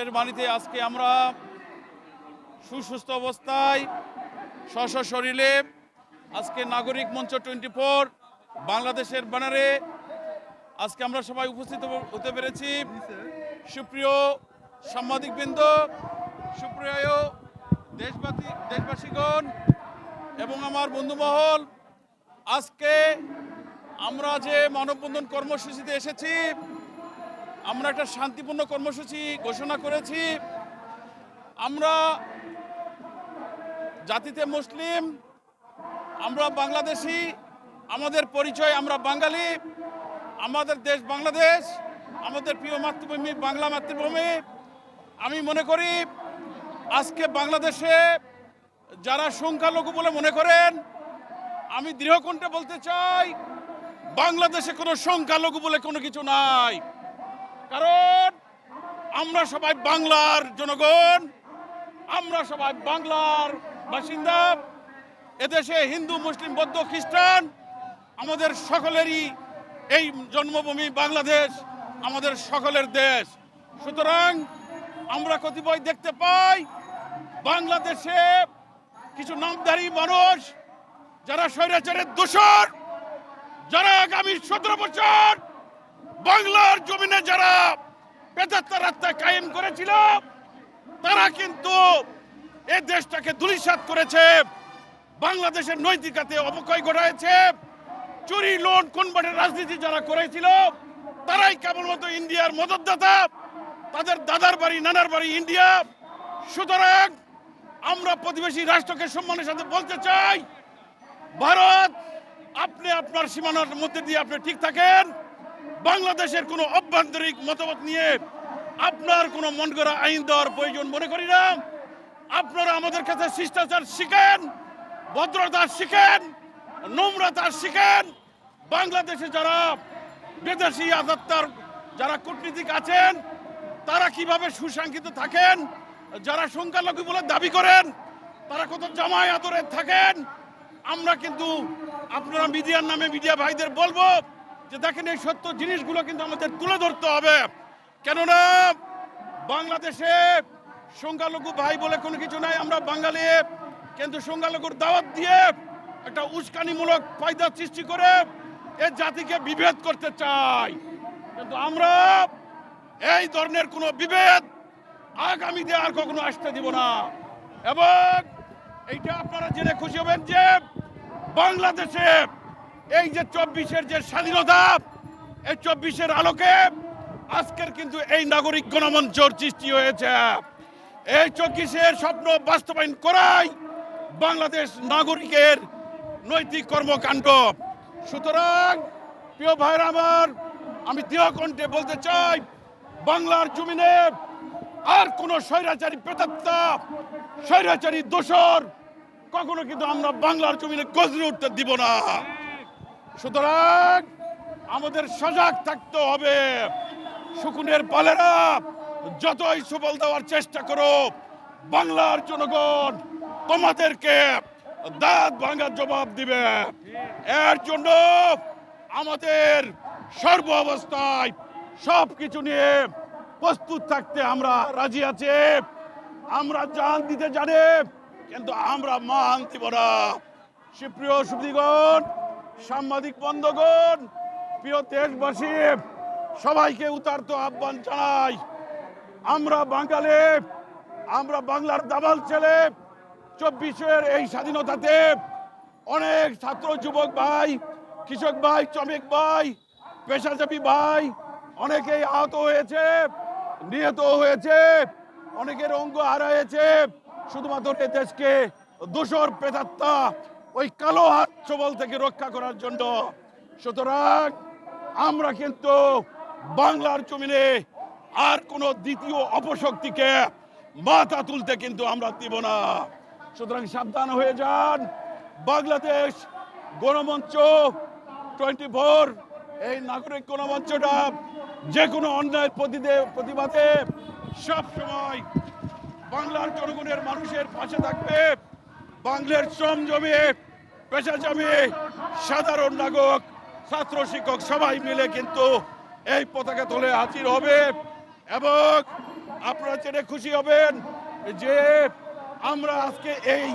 বাপের বাড়িতে আজকে আমরা সুসুস্থ অবস্থায় স্ব শরীরে আজকে নাগরিক মঞ্চ টোয়েন্টি ফোর বাংলাদেশের ব্যানারে আজকে আমরা সবাই উপস্থিত হতে পেরেছি। সুপ্রিয় সাংবাদিকবৃন্দ, সুপ্রিয় দেশবাসী দেশবাসীগণ এবং আমার বন্ধুমহল আজকে আমরা যে মানববন্ধন কর্মসূচিতে এসেছি আমরা একটা শান্তিপূর্ণ কর্মসূচি ঘোষণা করেছি। আমরা জাতিতে মুসলিম, আমরা বাংলাদেশি, আমাদের পরিচয় আমরা বাঙালি, আমাদের দেশ বাংলাদেশ, আমাদের প্রিয় মাতৃভূমি বাংলা মাতৃভূমি। আমি মনে করি আজকে বাংলাদেশে যারা সংখ্যালঘু বলে মনে করেন, আমি দৃঢ়কণ্ঠে বলতে চাই, বাংলাদেশে কোনো সংখ্যালঘু বলে কোনো কিছু নাই। কারণ আমরা সবাই বাংলার জনগণ, আমরা সবাই বাংলার বাসিন্দা। এদেশে হিন্দু, মুসলিম, বৌদ্ধ, খ্রিস্টান, আমাদের সকলেরই এই জন্মভূমি বাংলাদেশ, আমাদের সকলের দেশ। সুতরাং আমরা কতিপয় দেখতে পাই, বাংলাদেশে কিছু নামধারী মানুষ, যারা স্বৈরাচারের দোষর, যারা আগামী সতেরো বছর বাংলার জমিনে যারা রাস্তা কায়েম করেছিল, তারা কিন্তু এই দেশটাকে ধুলিসাৎ করেছে। বাংলাদেশের নৈতিকাতে অবক্ষয় ঘটাইছে চুরি, লোন কোন কোনবাটের রাজনীতি যারা করেছিল, তারাই কেবলমাত্র ইন্ডিয়ার মদতদাতা। তাদের দাদার বাড়ি, নানার বাড়ি ইন্ডিয়া। সুতরাং আমরা প্রতিবেশী রাষ্ট্রকে সম্মানের সাথে বলতে চাই, ভারত, আপনি আপনার সীমানার মধ্যে দিয়ে আপনি ঠিক থাকেন। বাংলাদেশের কোনো অভ্যন্তরিক মতামত নিয়ে আপনার কোনো মন করা আইন দেওয়ার প্রয়োজন মনে করি না। আপনারা আমাদের কাছে শিষ্টাচার শিখেন, ভদ্রতা শিখেন, নম্রতা শিখেন। বাংলাদেশে যারা বিদেশি আজাত্তার যারা কূটনীতিক আছেন, তারা কীভাবে সুশাঙ্কিত থাকেন, যারা সংখ্যালঘু বলে দাবি করেন, তারা কত জামাই আদরে থাকেন, আমরা কিন্তু আপনারা মিডিয়ার নামে মিডিয়া ভাইদের বলব যে দেখেন এই সত্য জিনিসগুলো কিন্তু আমাদের তুলে ধরতে হবে। কেননা বাংলাদেশে সংখ্যালঘু ভাই বলে কোনো কিছু নাই, আমরা বাঙালি। কিন্তু সংখ্যালঘুর দাওয়াত দিয়ে একটা উস্কানিমূলক ফায়দা সৃষ্টি করে এ জাতিকে বিভেদ করতে চাই। কিন্তু আমরা এই ধরনের কোনো বিভেদ আগামীতে আর কখনো আসতে দিব না। এবং এইটা আপনারা জেনে খুশি হবেন যে বাংলাদেশে এই যে চব্বিশের যে স্বাধীনতা, এই চব্বিশের আলোকে আজকের কিন্তু এই নাগরিক গণমঞ্চর সৃষ্টি হয়েছে। এই চব্বিশের স্বপ্ন বাস্তবায়ন করাই বাংলাদেশ নাগরিকের নৈতিক কর্মকাণ্ড। সুতরাং, প্রিয় ভাইরা আমার, আমি দৃঢ়কণ্ঠে বলতে চাই, বাংলার জমিনে আর কোন স্বৈরাচারী প্রেতাত্মা, স্বৈরাচারী দোষর কখনো কিন্তু আমরা বাংলার জমিনে গজরে উঠতে দিব না। সুতরাং আমাদের সজাগ থাকতে হবে। শকুনের পালেরা যতই সুবল দেওয়ার চেষ্টা করো বাংলার জনগণ তোমাদেরকে দাঁত ভাঙার জবাব দিবে। এর জন্য আমাদের সর্ব অবস্থায় সব কিছু নিয়ে প্রস্তুত থাকতে আমরা রাজি আছি। আমরা জান দিতে জানে, কিন্তু আমরা মান দিব না। সুপ্রিয় সুদীগণ সাংবাদিক বন্ধগণ, প্রিয় দেশবাসী, সবাইকে উতার্ত আহ্বান জানাই। আমরা বাঙালি, আমরা বাংলার দাবাল ছেলে, চব্বিশের এই স্বাধীনতাতে অনেক ছাত্র, যুবক ভাই, কৃষক ভাই, শ্রমিক ভাই, পেশাজীবী ভাই, অনেকেই আহত হয়েছে, নিহত হয়েছে, অনেকের অঙ্গ হারা হয়েছে শুধুমাত্র এ দেশকে দোষর প্রেতাত্মা ওই কালো হাত সবল থেকে রক্ষা করার জন্য। সুতরাং আমরা কিন্তু বাংলার জমিনে আর কোনো দ্বিতীয় অপশক্তিকে মাথা তুলতে কিন্তু আমরা দিব না। সুতরাং সাবধান হয়ে যান। বাংলাদেশ গণমঞ্চ টোয়েন্টি ফোর এই নাগরিক গণমঞ্চটা যে কোনো অন্যায়ের প্রতিবাদে সব সময় বাংলার জনগণের মানুষের পাশে থাকবে। বাংলার শ্রম জমি, পেশা জমি, সাধারণ নাগরিক, ছাত্র শিক্ষক সবাই মিলে কিন্তু এই পতাকা তলে হাজির হবে এবং আপনারা জেনে খুশি হবেন যে আমরা আজকে এই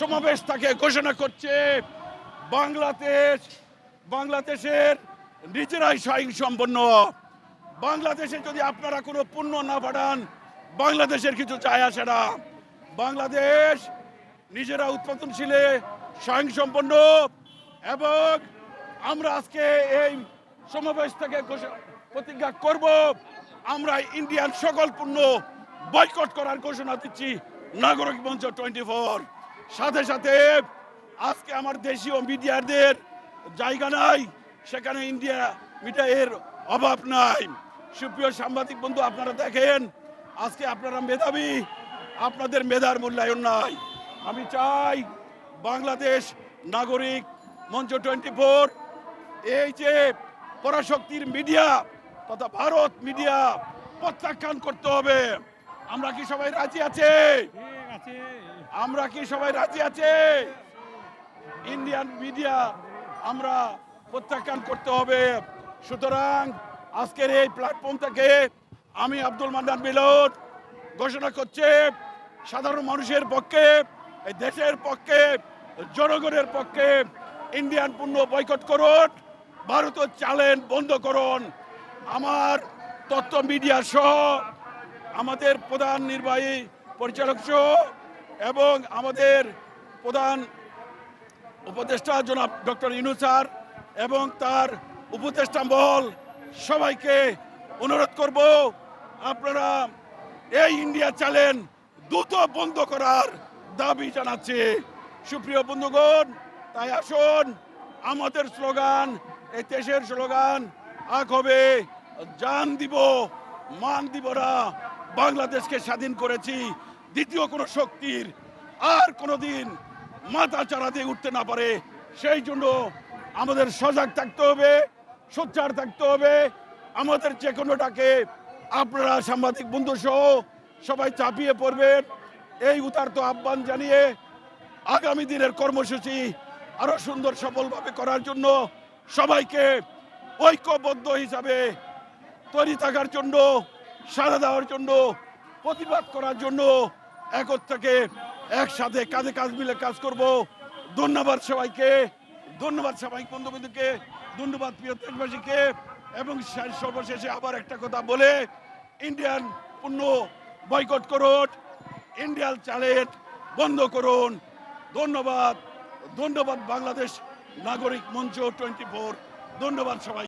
সমাবেশটাকে ঘোষণা করছে। বাংলাদেশ, বাংলাদেশের নিজেরাই স্বয়ং সম্পন্ন বাংলাদেশে যদি আপনারা কোনো পুণ্য না পাঠান বাংলাদেশের কিছু চায় আসে না। বাংলাদেশ নিজেরা উৎপাদনশীলে স্বয়ং সম্পন্ন এবং আমরা আজকে এই সমাবেশ থেকে প্রতিজ্ঞা করব, আমরা ইন্ডিয়ান সকল পণ্য বয়কট করার ঘোষণা দিচ্ছি নাগরিক মঞ্চ টোয়েন্টি ফোর সাথে সাথে আজকে আমার দেশীয় মিডিয়াদের জায়গা নাই, সেখানে ইন্ডিয়া মিডিয়া এর অভাব নাই। সুপ্রিয় সাংবাদিক বন্ধু, আপনারা দেখেন, আজকে আপনারা মেধাবী, আপনাদের মেধার মূল্যায়ন নাই। আমি চাই বাংলাদেশ নাগরিক মঞ্চ টোয়েন্টি ফোর এই যে পরাশক্তির মিডিয়া তথা ভারত মিডিয়া প্রত্যাখ্যান করতে হবে। আমরা কি সবাই রাজি আছে? আমরা কি সবাই রাজি আছে? ইন্ডিয়ান মিডিয়া আমরা প্রত্যাখ্যান করতে হবে। সুতরাং আজকের এই প্ল্যাটফর্ম থেকে আমি আব্দুল মান্নান মিলন ঘোষণা করছে সাধারণ মানুষের পক্ষে এই দেশের পক্ষে, জনগণের পক্ষে ইন্ডিয়ান পণ্য বয়কট করুন ভারতের চ্যালেঞ্জ বন্ধ করুন। আমার তথ্য মিডিয়া সহ আমাদের প্রধান নির্বাহী পরিচালক সহ এবং আমাদের প্রধান উপদেষ্টা জনাব ডক্টর ইনু স্যার এবং তার উপদেষ্টা মহল সবাইকে অনুরোধ করব, আপনারা এই ইন্ডিয়া চ্যালেঞ্জ দ্রুত বন্ধ করার দাবি জানাচ্ছে। সুপ্রিয় বন্ধুগণ, তাই আসুন আমাদের স্লোগান, এই দেশের স্লোগান, আগ হবে, জান দিব, মান দিব না। বাংলাদেশকে স্বাধীন করেছি, দ্বিতীয় কোনো শক্তির আর কোনো দিন মাথা চারা দিয়ে উঠতে না পারে। সেই জন্য আমাদের সজাগ থাকতে হবে, সোচ্চার থাকতে হবে। আমাদের যে কোনোটাকে আপনারা সাংবাদিক বন্ধু সহ সবাই চাপিয়ে পড়বেন। এই উদার্ত আহ্বান জানিয়ে আগামী দিনের কর্মসূচি আরও সুন্দর সফলভাবে করার জন্য সবাইকে ঐক্যবদ্ধ হিসাবে তৈরি থাকার জন্য, সাড়া দেওয়ার জন্য, প্রতিবাদ করার জন্য একর থেকে একসাথে কাঁধে কাজ মিলে কাজ করব। ধন্যবাদ সবাইকে, ধন্যবাদ সবাই বন্ধুবন্ধুকে ধন্যবাদ প্রিয় দেশবাসীকে, এবং শেষ- সর্বশেষে আবার একটা কথা বলে, ইন্ডিয়ান পণ্য বয়কট করুন। ইন্ডিয়ান চ্যালেঞ্জ বন্ধ করুন। ধন্যবাদ। ধন্যবাদ বাংলাদেশ নাগরিক মঞ্চ টোয়েন্টি ফোর ধন্যবাদ সবাই